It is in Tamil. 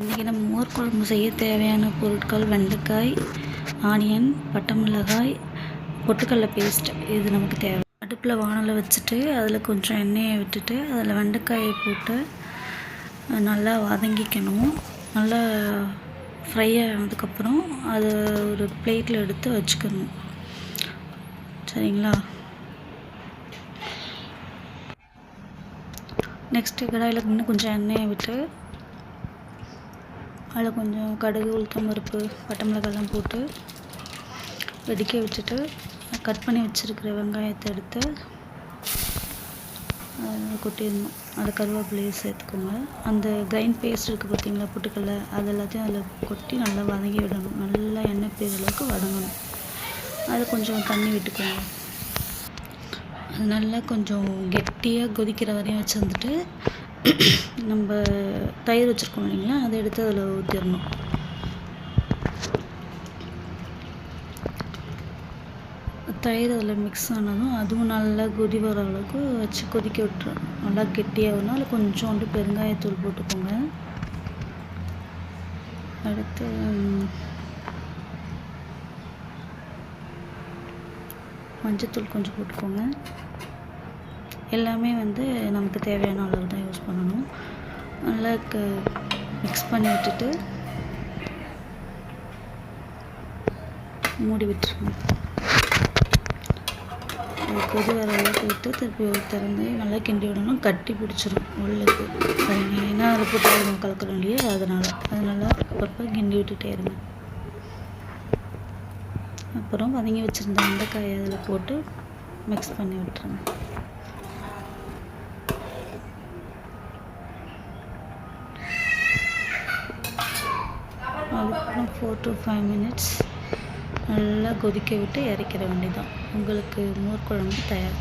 இன்றைக்கி நம்ம மோர் குழம்பு செய்ய தேவையான பொருட்கள் வெண்டைக்காய் ஆனியன் பட்டை மிளகாய் பொட்டுக்கடல பேஸ்ட் இது நமக்கு தேவை. அடுப்பில் வானலை வச்சுட்டு அதில் கொஞ்சம் எண்ணெயை விட்டுட்டு அதில் வெண்டைக்காயை போட்டு நல்லா வதங்கிக்கணும். நல்லா ஃப்ரை ஆனதுக்கப்புறம் அதை ஒரு பிளேட்டில் எடுத்து வச்சுக்கணும். சரிங்களா? நெக்ஸ்ட்டு கடாயில் இன்னும் கொஞ்சம் எண்ணெயை விட்டு அதில் கொஞ்சம் கடுகு உளுத்தம் பருப்பு பட்டை மிளகாய்லாம் போட்டு வெடிக்க வச்சுட்டு கட் பண்ணி வச்சுருக்கிற வெங்காயத்தை எடுத்து அதில் கொட்டிடணும். அதை கருவேப்பிலையை சேர்த்துக்கோங்க. அந்த கிரைண்ட் பேஸ்ட் இருக்குது பார்த்தீங்களா புட்டுக்கடலை அது எல்லாத்தையும் அதில் கொட்டி நல்லா வதங்கி விடணும். நல்லா எண்ணெய் பிரிகிற அளவுக்கு வதங்கணும். அது கொஞ்சம் தண்ணி விட்டுக்கோங்க. அது நல்லா கொஞ்சம் கெட்டியாக கொதிக்கிற வரையும் வச்சுருந்துட்டு நம்ம தயிர் வச்சுருக்கோம் இல்லைங்களா? அதை எடுத்து அதில் ஊற்றிடணும் தயிர் அதில் மிக்ஸ் ஆனதும் அதுவும் நல்லா கொதி வர அளவுக்கு வச்சு கொதிக்க விட்டுரும் நல்லா கெட்டியாகணும் அதில் கொஞ்சோண்டு பெருங்காயத்தூள் போட்டுக்கோங்க. அடுத்து மஞ்சத்தூள் கொஞ்சம் போட்டுக்கோங்க. எல்லாமே வந்து நமக்கு தேவையான அளவு தான் யூஸ் பண்ணணும். நல்லா க மிக்ஸ் பண்ணி விட்டுட்டு மூடி விட்டுருங்க. கொதி வர அளவுக்கு விட்டு திருப்பி திறந்து நல்லா கிண்டி விடணும். கட்டி பிடிச்சிரும் உள்ளுக்கு. ஏன்னா அதை போட்டு நம்ம கலக்கிறோம் இல்லையா? அதனால். அதனால் அப்பப்போ கிண்டி விட்டுட்டே இருங்க. அப்புறம் வதங்கி வச்சுருந்த வெண்டைக்காயை அதில் போட்டு மிக்ஸ் பண்ணி விட்டுருங்க. அதுக்கப்புறம் ஃபோர் டு ஃபைவ் மினிட்ஸ் நல்லா கொதிக்க விட்டு இறக்கிற வேண்டியதான் உங்களுக்கு மோர் குழம்பு தயார்